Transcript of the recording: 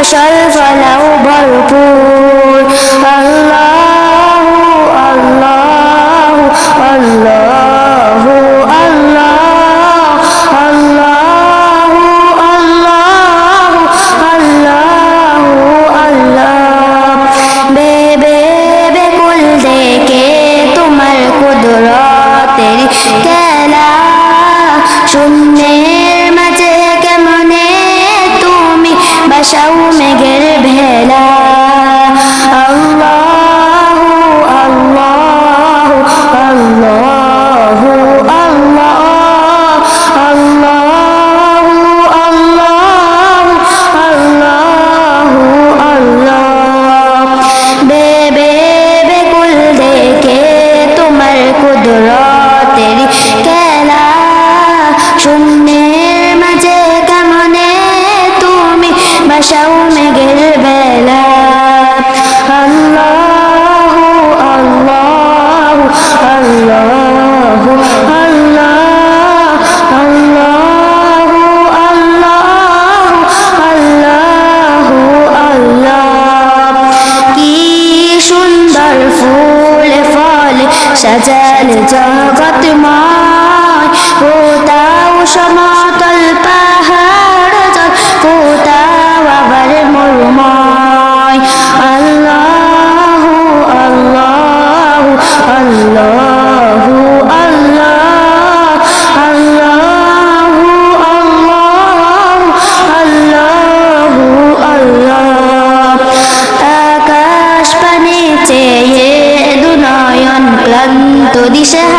ফসল ফলাও বড় ভাষাও মেঘের বেলা আল্লাহ আল্লাহ আল্লাহ আল্লাহ জগৎ মা 我的深海。